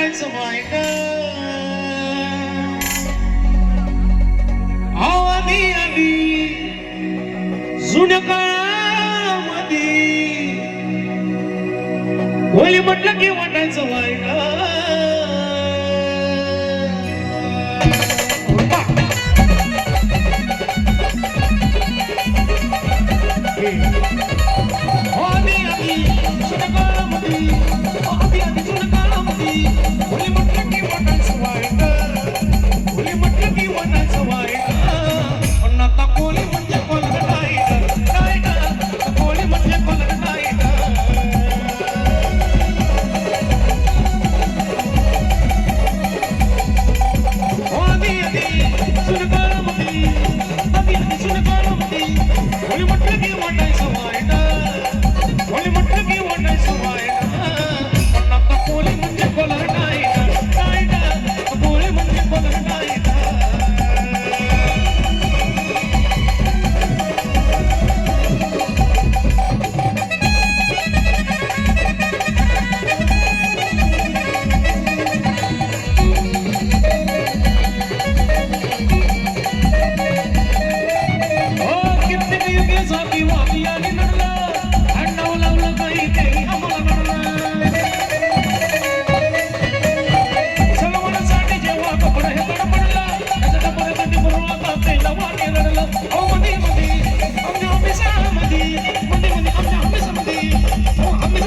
वाटायचं वाईट अहो आधी आधी जुन्या काळामध्ये होळी म्हटलं की वाटायचं वाईट आधी आधी जुन्या काळामध्ये